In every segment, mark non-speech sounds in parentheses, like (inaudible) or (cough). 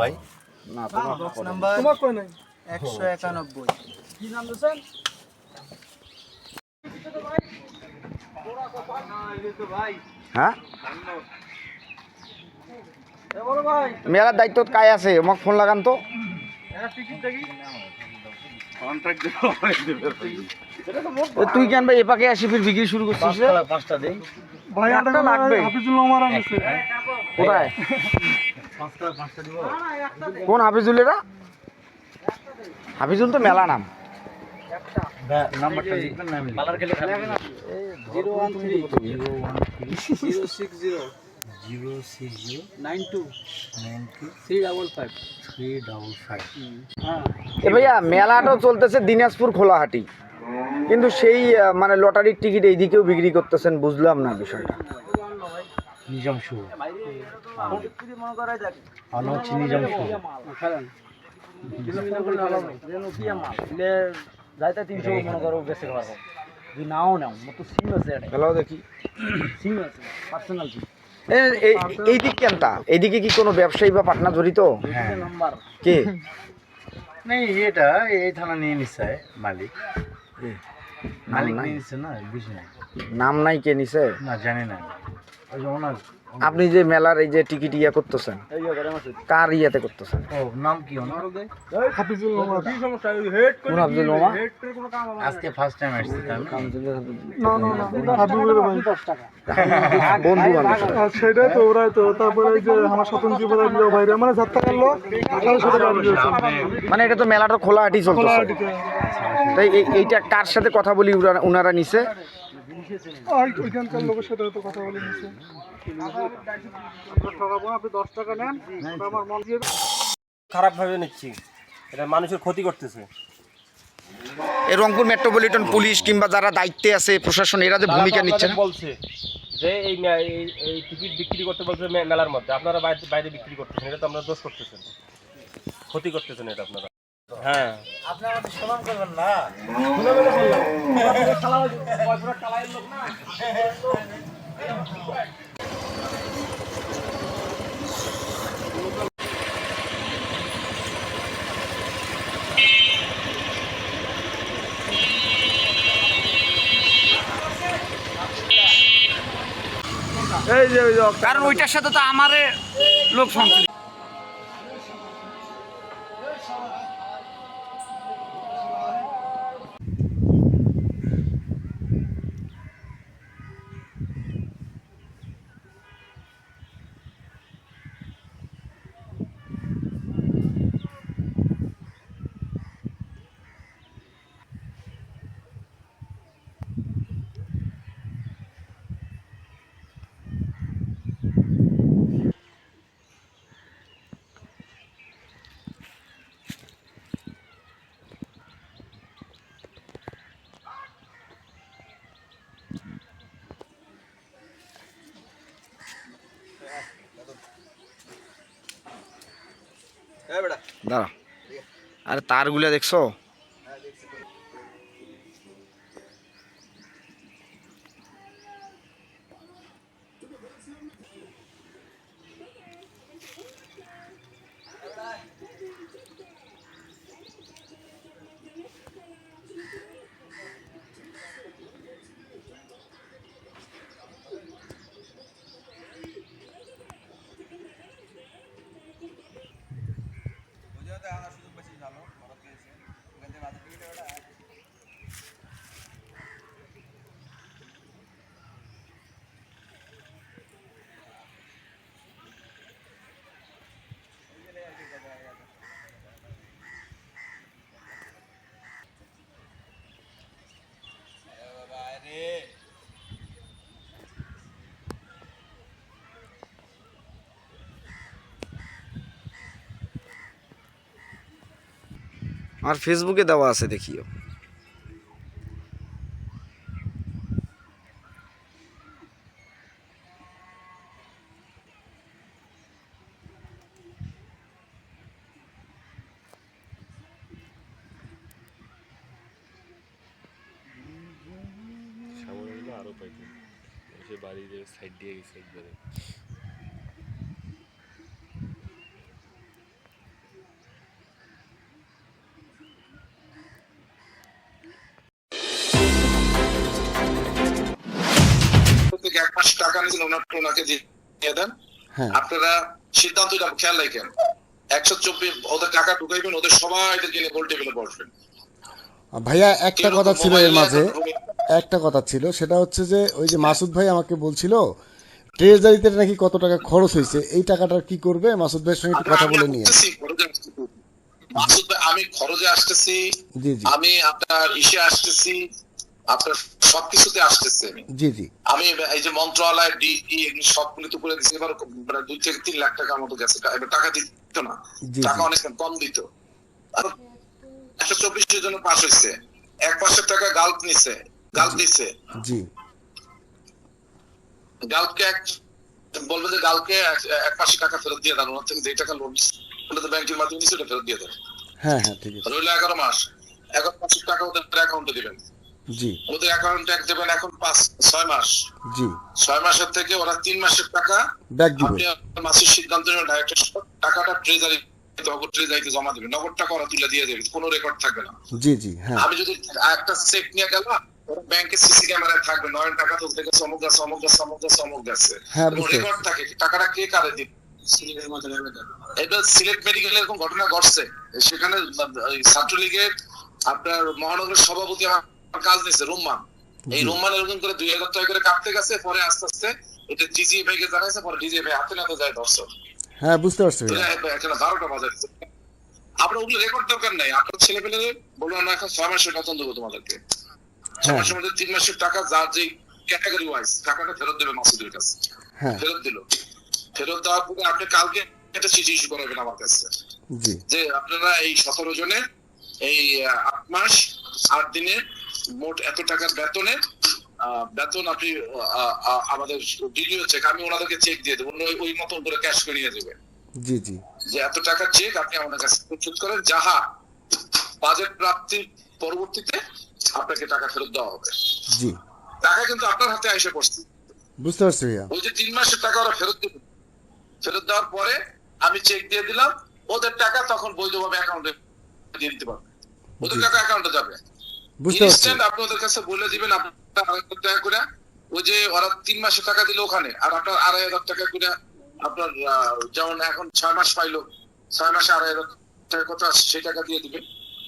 ভাই? না তোমার কই নাই? একশো একানব্বই। কি নাম দিয়েছেন? হ্যাঁ? এ বড় ভাই। মেলার দায়িত্ব কায় আছে? মোক ফোন লাগান তো। টিকিট দেখি। এ তুই কেন ভাই এপাকে আসি ফির বিক্রি শুরু করছিস পাঁচটা দিই। ভাই একটা লাগবে। হাফিজুল আনছে কোথায়? পাঁচটা পাঁচটা দিব। কোন হাফিজুল এরা হাফিজুল তো মেলা নাম। নাম্বারটা লিখবেন না আমি পালার খেলে zero one three zero one three zero six zero zero six zero nine two nine two three double five. Three double five. হ্যাঁ ভাইয়া মেলাটাও চলতেছে দিনাজপুর খোলাহাটি। কিন্তু সেই মানে লটারির টিকিট এইদিকেও বিক্রি করতেছেন বুঝলাম না বিষয়টা। নিজাম শুভ। মনে হচ্ছে নিজাম শুভ। যাইতে তিনশো মনে করো বেশি পারব যদি নাও নাও মতো সিম আছে খেলাও দেখি। সিম আছে পার্সোনাল সিম। এ- এই- দিক কেনটা এইদিকে কি কোনো ব্যবসায়ী বা পাটনা জড়িত? হ্যাঁ। কে? নেই এটা এই থানা নিয়ে নিচ্ছে মালিক। মালিক নাই? নিয়ে নিচ্ছে না বুঝি না নাম নাই কে নিছে? না জানি না। ওই যে ওনার আপনি যে মেলার এই যে টিকিট ইয়া করতেছেন করে ইয়াতে করতেছেন? নাম কি হাফিজুল নোমান কি সমস্যা? হেড কোন আব্দুল মামা আজকে ফার্স্ট টাইম আসছে তাই না? না না না হাবিবুলের ভাই দশ টাকা। বন্ধু বান্ধব। সেটাই তো ওরাই তো তারপরে যে আমার মানে যাত্রা করল মানে এটা তো মেলাটা খোলাহাটি চলতেছে। খোলাহাটিতে। তাই এই- এইটা কার সাথে কথা বলি ওরা- ওনারা নিছে? ওইখানকার লোকের সাথে হয়তো কথা বলে নিছে। ঠকাবো আপনি দশ টাকা নেন ওটা আমার মন দিয়ে খারাপ ভাবে নিচ্ছি। এটা মানুষের ক্ষতি করতেছে। এই রংপুর মেট্রোপলিটন পুলিশ কিংবা যারা দায়িত্বে আছে প্রশাসন এরা যে ভূমিকা নিচ্ছে না? বলছে যে এই টিকিট বিক্রি করতে বলছে মেলার মধ্যে। আপনারা বাইরে বাইরে বিক্রি করতেছেন এটা তো আপনারা দোষ করতেছেন। ক্ষতি করতেছেন এটা আপনারা। হ্যাঁ। কারণ ওইটার সাথে তো আমারে লোক সংশ্লিষ্ট দাঁড়া। আরে তারগুলা দেখছ? আমার ফেসবুকে দেওয়া আছে দেখিও আরও পাইতেন সে বাড়ির সাইড দিয়ে গেছে একবারে ওনাকে দিয়ে দেন হ্যাঁ। আপনারা সিদ্ধান্তটা খেয়াল রাখেন। একশো চব্বিশ ওদের টাকা ঢুকাইবেন ওদের সবাই কিনে গোল টেবিলে বসবেন। ভাইয়া একটা কথা ছিল এর মাঝে একটা কথা ছিল সেটা হচ্ছে যে ওই যে মাসুদ ভাই আমাকে বলছিল ট্রেজারিতে নাকি কত টাকা খরচ হয়েছে এই টাকাটা কি করবে? মাসুদ ভাইয়ের সঙ্গে একটু কথা বলে নিয়ে। মাসুদ ভাই, আমি খরচে আসতেছি জি জি। আমি আপনার ইসে আসতেছি আপনার সবকিছুতে আসতেছি। জি জি। আমি এই যে মন্ত্রণালয় ডিই এগুলো সবগুলো তো করে দিচ্ছি এবার মানে দুই থেকে তিন লাখ টাকার মতো গেছে। এবার টাকা দিত না। টাকা অনেক কম দিত। আর একশো চব্বিশের জন্য পাস হয়েছে এক পাঁচশো টাকা গাল্প নিছে গাল্প দিছে। জি। গালকে এক বলবে যে গালকে এক- পাঁচশো টাকা ফেরত দিয়ে দেন ওনার থেকে যে টাকা লোন ওটা তো ব্যাংকের মাধ্যমে নিচ্ছে ওটা ফেরত দিয়ে দেন হ্যাঁ হ্যাঁ ঠিক আছে। রইল এগারো মাস। এগারো পাঁচশো টাকা ওদের অ্যাকাউন্টে দিবেন। জি। ওদের অ্যাকাউন্টে দেবেন এখন পাঁচ ছয় মাস। জি। ছয় মাসের থেকে ওরা তিন মাসের টাকা ব্যাক দিবে। আপনি মাসের সিদ্ধান্ত ডাইরেক্ট টাকাটা ট্রেজারি নগদ ট্রেজারিতে জমা দেবেন। নগদ টাকা ওরা তুলে দিয়ে দেবে কোনো রেকর্ড থাকবে না। জি জি হ্যাঁ। আমি যদি একটা চেক নিয়ে গেলাম ব্যাংকের সিসি ক্যামেরায় থাকবে নয়ন টাকা তুলতে গেছে অমুক গেছে অমুক গেছে অমুক গেছে অমুক গেছে। হ্যাঁ, রেকর্ড থাকে টাকাটা কে কারে দিন এটা সিলেট মেডিকেল এরকম ঘটনা ঘটছে। সেখানে ওই ছাত্রলীগের আপনার মহানগরের সভাপতি আমার কাজ নিছে রুম্মান। এই। রুম্মান এরকম করে দুই হাজার টাকা করে কাটতে গেছে পরে আস্তে আস্তে এটা ডিজি ভাই কে জানাইছে পরে ডিজি ভাই হাতে নাতে যায় দর্শক হ্যাঁ বুঝতে পারছি এখানে বারোটা বাজার আপনার ওগুলো রেকর্ড দরকার নাই আপনার ছেলে পেলে বলুন আমরা এখন ছয় মাসের বেতন দেবো তোমাদেরকে। ছয় হ্যাঁ। মাসের মধ্যে তিন মাসের টাকা যার যে ক্যাটাগরি ওয়াইজ টাকাটা ফেরত দেবে মাসুদের কাছে। হ্যাঁ। ফেরত দিল। ফেরত দেওয়ার পরে আপনি কালকে একটা চিঠি ইস্যু করাবেন আমার কাছে। যে আপনারা এই সতেরো জনে এই আট মাস আট দিনে মোট এত টাকার বেতনে বেতন আপনি আমাদের ডিডিও চেক আমি ওনাদেরকে চেক দিয়ে দেবো ওই- ওই মতন করে ক্যাশ করে নিয়ে দেবে। জি জি। যে এত টাকার চেক আপনি আমাদের কাছে প্রস্তুত করেন যাহা বাজেট প্রাপ্তির পরবর্তীতে আপনাকে টাকা ফেরত দেওয়া হবে। জি। টাকা কিন্তু আপনার হাতে এসে পড়ছে। বুঝতে পারছি ওই যে তিন মাসের টাকা ওরা ফেরত দিবে। ফেরত দেওয়ার পরে আমি চেক দিয়ে দিলাম ওদের টাকা তখন বৈধভাবে অ্যাকাউন্টে দিয়ে দিতে পারবে। ওদের। টাকা অ্যাকাউন্টে যাবে। বুঝতে পারছি। আপনি ওদের কাছে বলে দিবেন আপনার টাকা করে ওই যে ওরা তিন মাসে টাকা দিল ওখানে আর আপনার আড়াই হাজার টাকা করে আপনার যেমন এখন ছয় মাস পাইলো ছয় মাসে আড়াই হাজার টাকা কত সেই টাকা দিয়ে দিবেন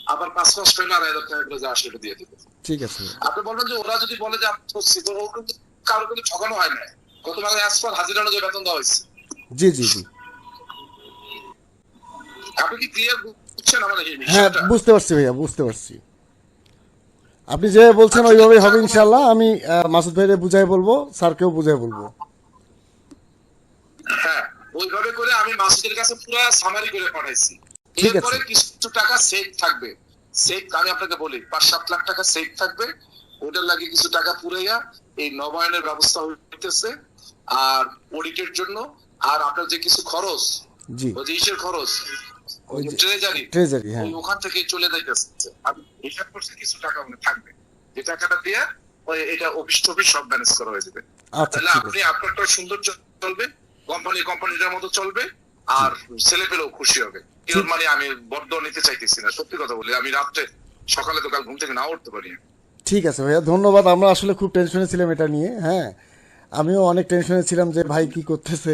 আবার পাঁচ মাস পাইলে আড়াই হাজার টাকা করে যা দিয়ে দিবেন। ঠিক আছে। আপনি বলবেন যে ওরা যদি বলে যে আমি করছি তো ও কিন্তু কারও কিন্তু ঠকানো হয় না গতকাল অ্যাজ পার হাজিরা অনুযায়ী বেতন দেওয়া হয়েছে। জি জি জি। আপনি কি ক্লিয়ার বুঝছেন এই হ্যাঁ বুঝতে পারছি ভাইয়া বুঝতে পারছি। আপনি যে বলছেন ওইভাবেই হবে ইনশাল্লাহ আমি মাসুদ ভাইরে বুঝাই বলব স্যারকেও বুঝাই বলব। হ্যাঁ ওইভাবে করে আমি মাসুদের কাছে পুরো সামারি করে পাঠাইছি। এরপরে কিছু টাকা সেভ থাকবে। সেভ আমি আপনাকে বলি পাঁচ সাত লাখ টাকা সেভ থাকবে। ওটার লাগে কিছু টাকা পুরাইয়া এই নবায়নের ব্যবস্থা হইতেছে আর অডিটের জন্য। আর আপনার যে কিছু খরচ জি। খরচ ট্রেজারি ট্রেজারি হ্যাঁ। ওখান থেকে চলে যাইতেছে। আমি হিসাব করছি কিছু টাকা ওখানে থাকবে। যে টাকাটা দিয়ে ওই এটা অফিস টফিস সব ম্যানেজ করা হয়ে যাবে। আচ্ছা তাহলে আপনি আপনারটা সুন্দর চলবে কোম্পানি কোম্পানিটার মতো চলবে আর ছেলে পেলেও খুশি হবে। মানে আমি বড্ড নিতে চাইতেছি না সত্যি কথা বলি। আমি রাত্রে সকালে তো কাল ঘুম থেকে না উঠতে পারি ঠিক আছে ভাইয়া ধন্যবাদ। আমরা আসলে খুব টেনশনে ছিলাম এটা নিয়ে হ্যাঁ। আমিও অনেক টেনশনে ছিলাম যে ভাই কি করতেছে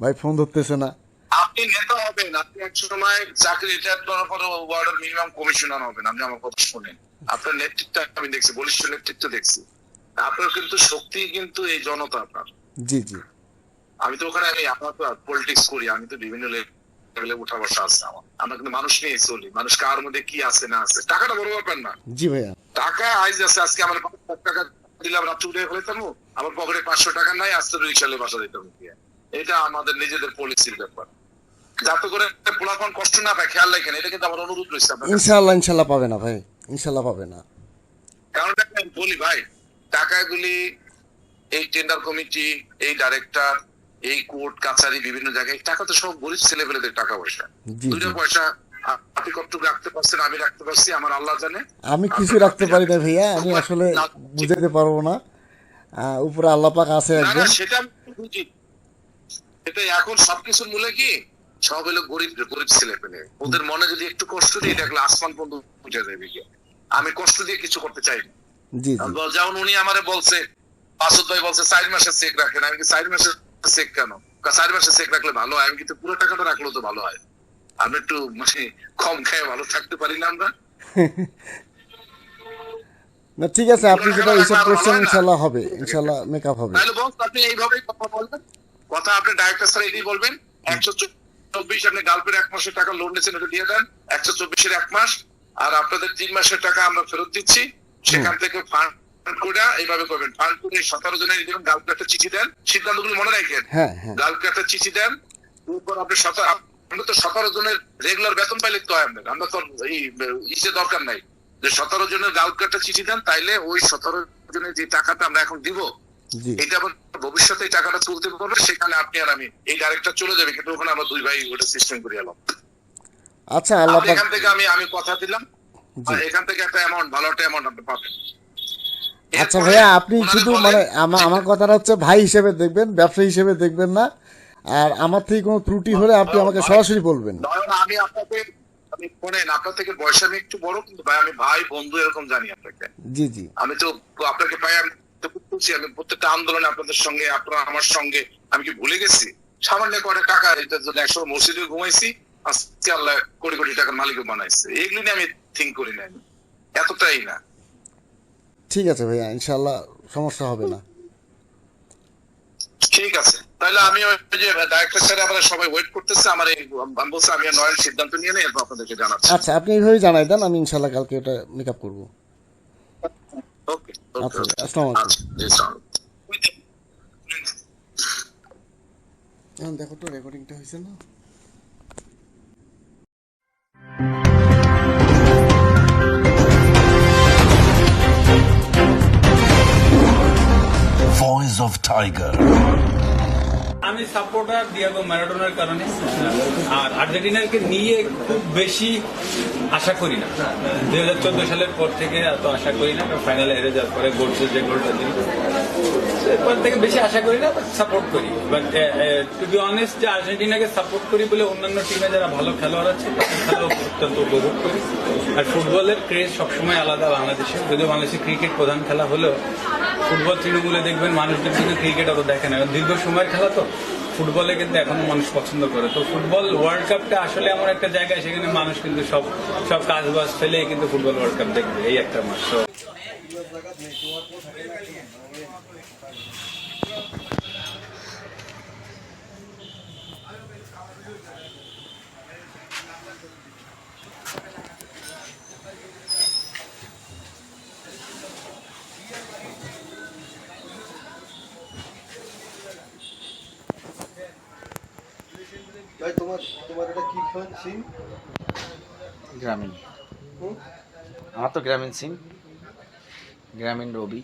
ভাই ফোন ধরতেছে না। আপনি নেতা হবেন আপনি এক সময় চাকরি রিটায়ার করার পরে ওয়ার্ডের মিনিমাম কমিশনার হবেন আপনি আমার কথা শুনেন। আপনার নেতৃত্ব আমি দেখছি বলিষ্ঠ নেতৃত্ব দেখছি। আপনার কিন্তু শক্তি কিন্তু এই জনতা আপনার। জি জি। আমি তো ওখানে আমি আমার তো পলিটিক্স করি আমি তো বিভিন্ন লেভেলে উঠা বসা আছে আমার। আমরা কিন্তু মানুষ নিয়ে চলি মানুষ কার মধ্যে কি আছে না আছে। টাকাটা বড় ব্যাপার না। জি ভাইয়া। টাকা আইজ আছে আজকে আমার টাকা দিলাম রাত্রে উঠে ফেলতাম আমার পকেটে পাঁচশো টাকা নাই আজকে রিক্সালে বাসা দিতাম। এটা আমাদের নিজেদের পলিসির ব্যাপার। যাতে করে পোলাপান কষ্ট না পায় খেয়াল রাখেন এটা কিন্তু আমার অনুরোধ রয়েছে আপনার পাবে না ভাই পাবে না। কারণ দেখেন, বলি ভাই টাকাগুলি এই টেন্ডার কমিটি এই ডাইরেক্টর এই কোর্ট কাছারি বিভিন্ন জায়গায় টাকা তো সব গরিব ছেলেপেলেদের টাকা পয়সা। দুইটা পয়সা আপনি কতটুকু রাখতে পারছেন আমি রাখতে পারছি আমার আল্লাহ জানে। আমি কিছু রাখতে পারি না ভাইয়া আমি আসলে বুঝাইতে পারব না। উপরে আল্লাহ পাক আছে একজন। সেটা বুঝি। এটা এখন সবকিছুর মূলে কি? সব হলো গরিব গরিব ছেলে পেলে। ওদের মনে যদি একটু কষ্ট দিই দেখলে আসমান পর্যন্ত উঠে যাবে আমি কষ্ট দিয়ে কিছু করতে চাই যেমন উনি আমারে বলছে মাসুদ ভাই বলছে চার মাসের চেক রাখেন। আমি কি চার মাসের চেক কেন? চার মাসের চেক রাখলে ভালো হয়? আমি কিন্তু পুরো টাকাটা রাখলেও তো ভালো হয়। আমি একটু মানে কম খেয়ে ভালো থাকতে পারি না আমরা। না ঠিক আছে আপনি যেটা হিসাব করছেন হবে মেকআপ হবে। তাহলে বস আপনি এইভাবেই কথা বলবেন। কথা আপনি ডাইরেক্টর স্যার এটাই বলবেন একশো চব্বিশ আপনি গালপের এক মাসের টাকা লোন নিয়েছেন ওটা দিয়ে দেন। একশো চব্বিশের এক মাস আর আপনাদের তিন মাসের টাকা আমরা ফেরত দিচ্ছি। সেখান থেকে ফান্ড করে এইভাবে করবেন। ফান্ড করে সতেরো জনের একটা চিঠি দেন। সিদ্ধান্তগুলো মনে রাখেন? হ্যাঁ হ্যাঁ। একটা চিঠি দেন। এরপর আপনি সতেরো আমরা তো সতেরো জনের রেগুলার বেতন পাইলে তো হয় আমাদের আমরা তো ইসে দরকার নাই। যে সতেরো জনের চিঠি দেন তাইলে ওই সতেরো জনের যে টাকাটা আমরা এখন দিব এটা আবার ভবিষ্যতে টাকাটা তুলতে পারবে সেখানে আপনি আর আমি এই ডাইরেক্টর চলে যাবে কিন্তু ওখানে আমরা দুই ভাই ওটা সিস্টেম করে এলাম। আচ্ছা আল্লাহ এখান থেকে আমি আমি কথা দিলাম আর এখান থেকে একটা অ্যামাউন্ট ভালো একটা অ্যামাউন্ট আপনি পাবেন। আচ্ছা ভাইয়া আপনি শুধু মানে আমার আমার কথাটা হচ্ছে ভাই হিসেবে দেখবেন ব্যবসা হিসেবে দেখবেন না। আর আমার থেকে কোনো ত্রুটি হলে আপনি আমাকে সরাসরি বলবেন। আমি আপনাকে আমি শোনেন আপনার থেকে বয়স আমি একটু বড় কিন্তু ভাই আমি ভাই বন্ধু এরকম জানি আপনাকে। জি জি। আমি তো আপনাকে পাই প্রত্যেকটা আন্দোলনে আপনাদের সঙ্গে আপনারা আমার সঙ্গে আমি কি ভুলে গেছি? সামান্য করে টাকা এটার জন্য একশো মসজিদে ঘুমাইছি আজকে আল্লাহ কোটি কোটি টাকার মালিকও বানাইছে। এগুলি নিয়ে আমি থিঙ্ক করি না এতটাই না। ঠিক আছে ভাইয়া ইনশাল্লাহ সমস্যা হবে না। ঠিক আছে। তাহলে আমি ওই যে ডাইরেক্টর স্যার আমরা সবাই ওয়েট করতেছে আমার এই আমি বলছি আমি নয়ন সিদ্ধান্ত নিয়ে নেই আপনাদেরকে জানাচ্ছি। আচ্ছা আপনি এইভাবেই জানাই দেন আমি ইনশাল্লাহ কালকে ওটা মেকআপ করব। ওকে আচ্ছা আসসালামু আলাইকুম দেখো তো রেকর্ডিংটা হয়েছে না? Voice of Tiger. আমি সাপোর্টার ডিয়াগো ম্যারাডোনার কারণে। আর আর্জেন্টিনাকে নিয়ে খুব বেশি আশা করি না। দুই হাজার চোদ্দ সালের পর থেকে এত আশা করি না ফাইনালে হেরে যাওয়ার পরে গোলস যে গোলটা দিল এরপর থেকে বেশি আশা করি না সাপোর্ট করি। বাট টু বি অনেস্ট যে আর্জেন্টিনাকে সাপোর্ট করি বলে অন্যান্য টিমে যারা ভালো খেলোয়াড় আছে, তাদের খেলাও অত্যন্ত উপভোগ করি। আর ফুটবলের ক্রেজ সবসময় আলাদা বাংলাদেশে যদিও বাংলাদেশে ক্রিকেট প্রধান খেলা হলেও, ফুটবল তৃণমূলে দেখবেন মানুষদের কিন্তু ক্রিকেট অত দেখে না। দীর্ঘ সময়ের খেলা তো। ফুটবলে কিন্তু এখনও মানুষ পছন্দ করে। তো ফুটবল ওয়ার্ল্ড কাপটা আসলে এমন একটা জায়গায় সেখানে মানুষ কিন্তু সব সব কাজ বাজ ফেলে কিন্তু ফুটবল ওয়ার্ল্ড কাপ দেখবে, এই একটা মাস তো গ্রামীণ। আমার তো গ্রামীণ সিম। গ্রামীণ রবি।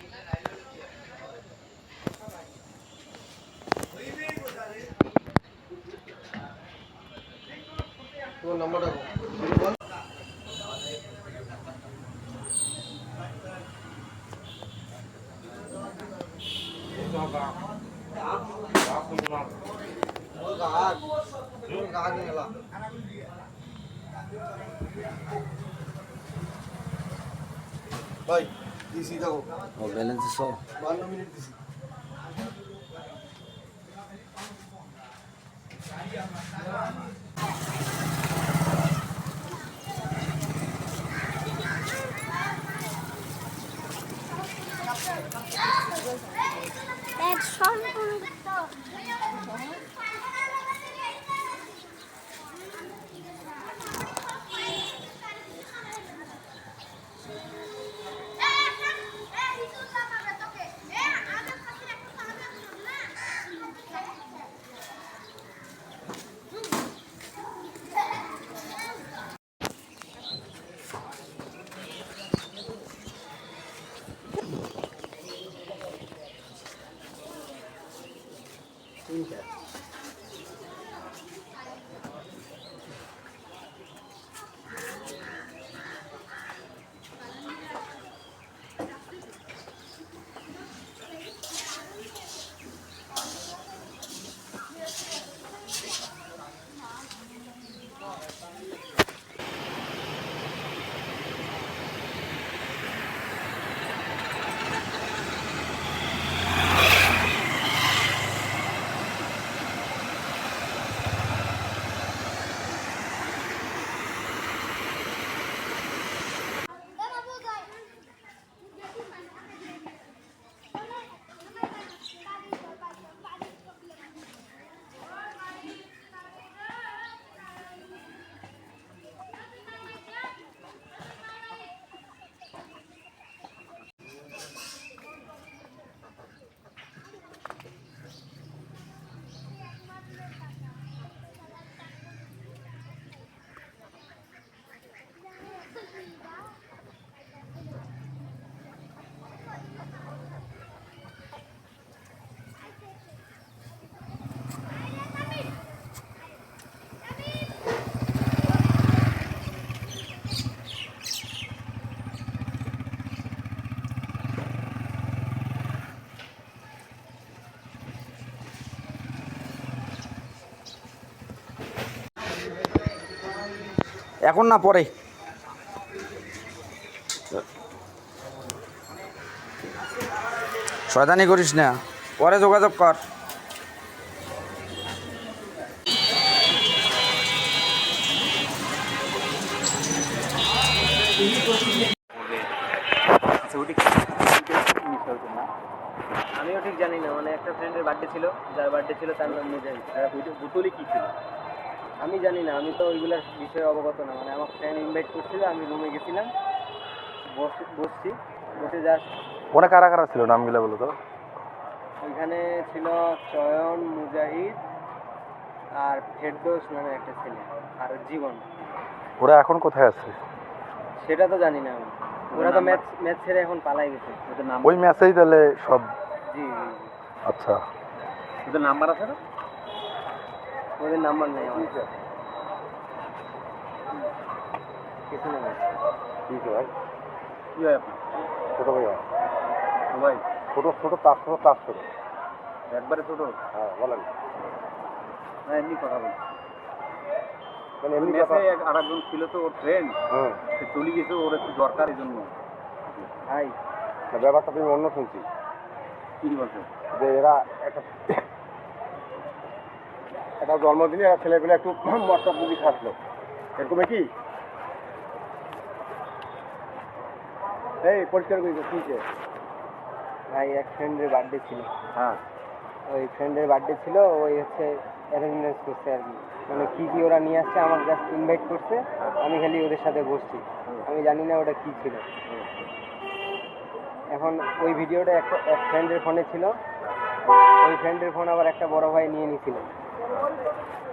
এখন না পরে? শয়তানি করিস না, পরে যোগাযোগ কর। আমিও ঠিক জানি না মানে একটা ফ্রেন্ডের বার্থডে ছিল, যার বার্থডে ছিল তার নাম বোতলে কি ছিল? আমি জানি না আমি তো ওইগুলোর বিষয়ে অবগত না। মানে আমার ফ্রেন্ড ইনভাইট করছিল আমি রুমে গেছিলাম বসে বসছি বসে জাস্ট ওরা কারা কারা ছিল নামগুলো বলো তো? ওইখানে ছিল চয়ন মুজাহিদ আর ফেরদৌস নামে একটা ছেলে আর জীবন। ওরা এখন কোথায় আছে? সেটা তো জানি না আমি। ওরা তো ম্যাচ ম্যাচ ছেড়ে এখন পালাই গেছে। ওদের নাম ওই ম্যাচেই তাহলে সব জি জি জি। আচ্ছা। ওদের নাম্বার আছে না? ওদের নাম্বার নেই আমার। কিছু না ভাই। ভাই। কি হয় ছোট ভাই ভাই ছোট ছোট তার ছোট তার ছোট। একবারে ছোট? হ্যাঁ বলেন। না এমনি কথা মানে এমনি কথা? আর একজন ছিল তো ওর ফ্রেন্ড হুম। সে চলে গেছে ওর একটু দরকার এই জন্য। ভাই ব্যাপারটা তুমি অন্য শুনছি। কি বলছো যে এরা একটা একটা জন্মদিনে এরা ছেলেগুলো একটু (clears throat) মশলা পুজি খাচ্ছিল। এরকম কি? এই পরিষ্কার করে দিচ্ছে ভাই এক ফ্রেন্ডের বার্থডে ছিল। হ্যাঁ। ওই ফ্রেন্ডের বার্থডে ছিল ওই হচ্ছে অ্যারেঞ্জমেন্ট করছে আর কি। মানে কি কি ওরা নিয়ে আসছে আমার জাস্ট ইনভাইট করছে আমি খালি ওদের সাথে বসছি। আমি জানি না ওটা কি ছিল। এখন ওই ভিডিওটা একটা এক ফ্রেন্ডের ফোনে ছিল। ওই ফ্রেন্ডের ফোন আবার একটা বড় ভাই নিয়ে নিয়েছিল।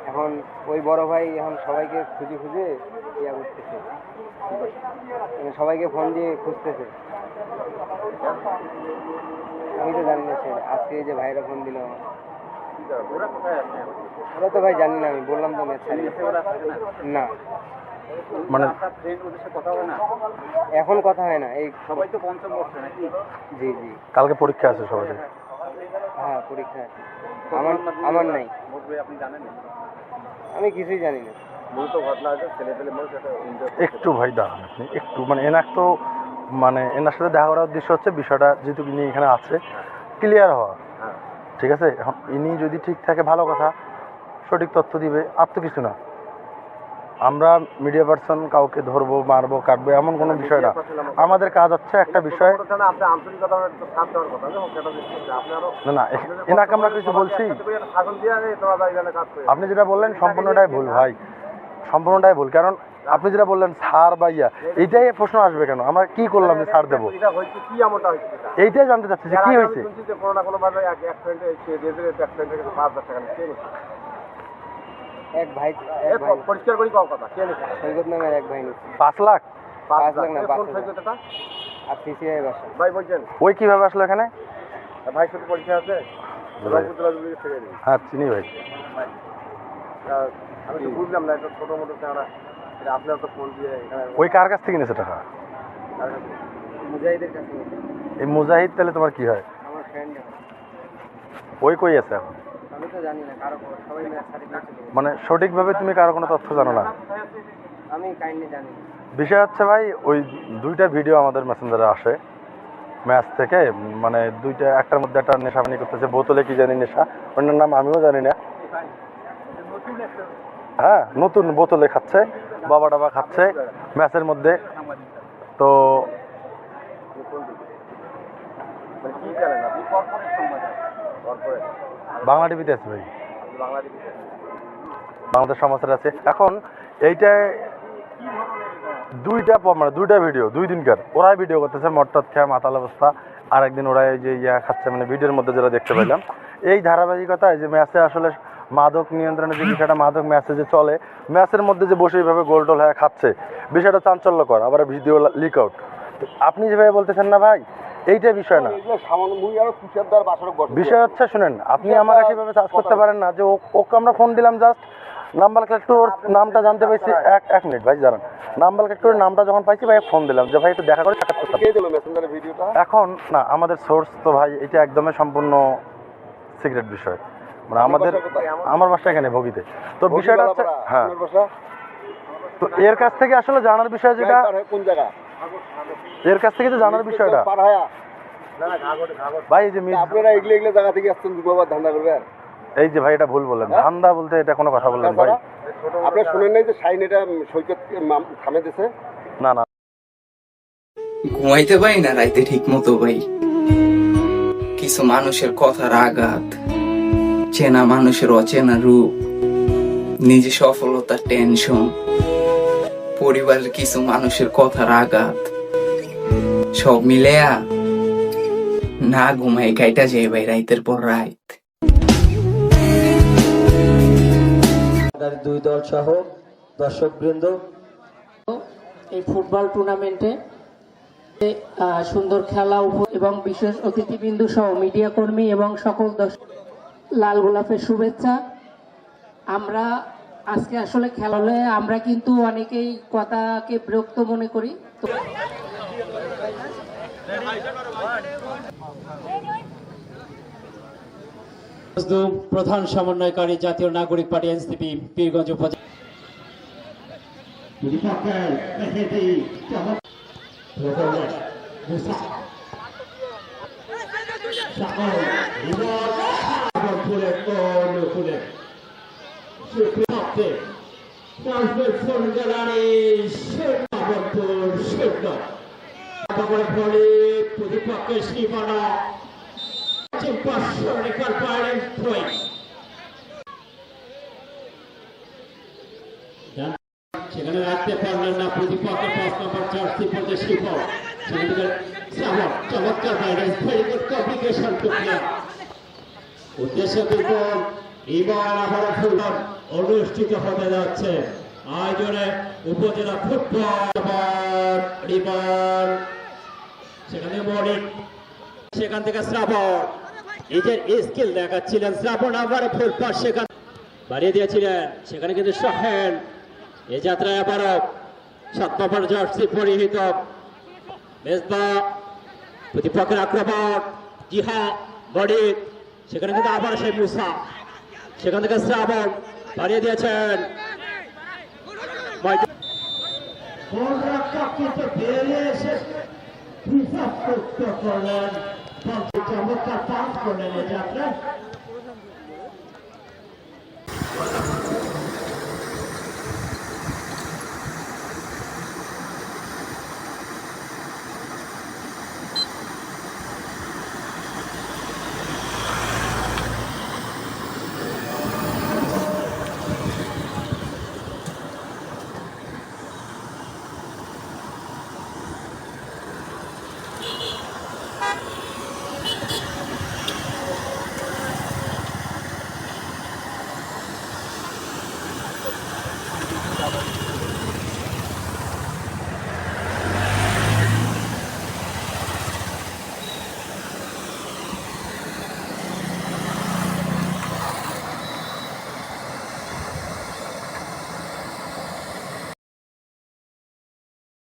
এখন ওই বড় ভাই এখন সবাইকে খুঁজে খুঁজে ইয়া করতেছে। মানে সবাইকে ফোন দিয়ে খুঁজতেছে। আমি তো জানি না সে আজকে যে ভাইরা ফোন দিল। আমার ওরা তো ভাই জানি না আমি বললাম তো ম্যাচ না। মানে এখন কথা হয় না এই সবাই তো পঞ্চম বর্ষে নাকি? জি জি। কালকে পরীক্ষা আছে সবাই হ্যাঁ পরীক্ষা আছে। আমার আমার নাই। আপনি জানেন? আমি কিছুই জানি না। একটু ভাই দাঁড়ান আপনি একটু মানে এনার তো মানে এনার সাথে দেখা করার উদ্দেশ্য হচ্ছে বিষয়টা যেহেতু ইনি এখানে আছে ক্লিয়ার হওয়া। ঠিক আছে? এখন ইনি যদি ঠিক থাকে ভালো কথা সঠিক তথ্য দিবে আর তো কিছু না। আমরা মিডিয়া পার্সন কাউকে ধরবো, মারবো, কাটবো, এমন কোনো বিষয় না। আমাদের কাজ হচ্ছে একটা বিষয় না না এনাকে আমরা কিছু বলছি। আপনি যেটা বললেন সম্পূর্ণটাই ভুল, ভাই। সম্পূর্ণটাই ভুল, কারণ আপনি যেটা বললেন সার বা ইয়া, এইটাই প্রশ্ন আসবে কেন? আমরা কি করলাম যে সার দেবো? এইটাই জানতে চাচ্ছি যে কি হয়েছে। এক ভাই এক ভাই। পরিষ্কার করি কম কথা কে সৈকত নামের এক ভাই নিচ্ছে পাঁচ লাখ? পাঁচ লাখ। না পাঁচ হাজার। আর সিসিআই বাসা। ভাই বলছেন। ওই কীভাবে আসলো এখানে? ভাই শুধু পরীক্ষা আছে? হ্যাঁ চিনি ভাই। আমি তো বুঝলাম না এটা ছোট মোটো চেহারা। এটা আপনার তো ফোন দিয়ে ওই কার কাছ থেকে নিয়েছে টাকা? মুজাহিদের কাছে এই মুজাহিদ তাহলে তোমার কি হয়? আমার ফ্রেন্ড ওই কই আছে এখন? মানে সঠিকভাবে তুমি কারও কোনো তথ্য জানো না? আমি কাইন্ডলি জানি বিষয় হচ্ছে ভাই ওই দুইটা ভিডিও আমাদের মেসেঞ্জারে আসে। ম্যাচ থেকে মানে দুইটা একটার মধ্যে একটা নেশা পানি করতেছে বোতলে কি জানি নেশা অন্যের নাম আমিও জানি না। হ্যাঁ নতুন বোতলে খাচ্ছে বাবা ডাবা খাচ্ছে ম্যাচের মধ্যে। তো বাংলা টিভিতে আছে ভাই। বাংলাদেশ সমাচার আছে। এখন এইটায় দুইটা মানে দুইটা ভিডিও দুই দিনকার। ওরাই ভিডিও করতেছে মটটাত খেয়ে, মাতাল অবস্থা। আর একদিন ওরা এই যে ইয়া খাচ্ছে মানে ভিডিওর মধ্যে যেটা দেখতে পেলাম এই ধারাবাহিকতায় যে ম্যাচে আসলে মাদক নিয়ন্ত্রণের যে বিষয়টা, মাদক ম্যাচে যে চলে, ম্যাচের মধ্যে যে বসে এইভাবে গোল টোল হয়ে খাচ্ছে, বিষয়টা চাঞ্চল্যকর। আবার ভিডিও লিক আউট আপনি যেভাবে বলতেছেন না ভাই এইটা বিষয় না। বিষয় হচ্ছে শুনেন আপনি আমার কাছে এভাবে চার্জ করতে পারেন না যে ও- ওকে আমরা ফোন দিলাম জাস্ট নাম্বার কালেক্ট করে ওর নামটা জানতে পাইছি এক এক মিনিট ভাই জানান নাম্বার কালেক্ট করে নামটা যখন পাইছি ভাই ফোন দিলাম যে ভাই একটু দেখা করে সাক্ষাৎ করতে এখন না আমাদের সোর্স তো ভাই এটা একদমই সম্পূর্ণ সিক্রেট বিষয়। মানে আমাদের আমার বাসা এখানে ভগিতে। তো বিষয়টা হচ্ছে হ্যাঁ। তো এর কাছ থেকে আসলে জানার বিষয় যেটা কোন জায়গা? এর কাছ থেকে যে জানার বিষয়টা? ভাই এই যে আপনারা এগুলো এগুলো জায়গা থেকে আসছেন বাবা ধান্দা করবেন। এই যে ভাই এটা ভুল বললেন। ধান্দা বলতে এটা কোনো কথা বললেন ভাই। আপনার শুনেন নাই যে সাইন এটা সৈকত থামে দিছে? না না। ঘুমাইতে পারি না রাইতে ঠিক মতো ভাই। কিছু মানুষের কথার আঘাত চেনা মানুষের অচেনা রূপ নিজে সফলতার টেনশন পরিবারের কিছু মানুষের কথার আঘাত। সব মিলেয়া না ঘুমাই গাইটা যে ভাই রাইতের পর রাইত। দুই দল সহ দর্শক বৃন্দ এই ফুটবল টুর্নামেন্টে সুন্দর খেলা এবং বিশেষ অতিথিবৃন্দু সহ মিডিয়া কর্মী এবং সকল দর্শক লাল গোলাপের শুভেচ্ছা। আমরা আজকে আসলে খেলা হলে আমরা কিন্তু অনেকেই কথাকে বিরক্ত মনে করি। তো প্রধান সমন্বয়কারী জাতীয় নাগরিক পার্টি এনসিপি পীরগঞ্জ উপজেলা প্রতিপক্ষের সীমানা রেখার বাইরে সেখানে রাখতে পারলেন না প্রতিপক্ষের পাঁচ নম্বর জার্সি পড়তে শিল্প সেখান থেকে শ্রাবণ, চমৎকার বাইরে ভেরি গুড কমিউনিকেশন টু উদ্দেশ্য এবার আবার ফুটবল অনুষ্ঠিত হতে যাচ্ছে। আয়োজনে উপজেলা ফুটবল রিবার সেখানে মনিক সেখান থেকে শ্রাবণ। নিজের স্কিল দেখাচ্ছিলেন, শ্রাবণ আবার ফুল পাস সেখান বাড়িয়ে দিয়েছিলেন। সেখানে কিন্তু সোহেল। এ যাত্রায় আবারও সাত নম্বর জার্সি পরিহিত। মেজবা প্রতিপক্ষের আক্রমণ। জিহা বডি সেখানে কিন্তু আবার সেই মুসা। সেখান থেকে শ্রাবণ হারিয়ে দিয়েছেন। চমৎকার পাস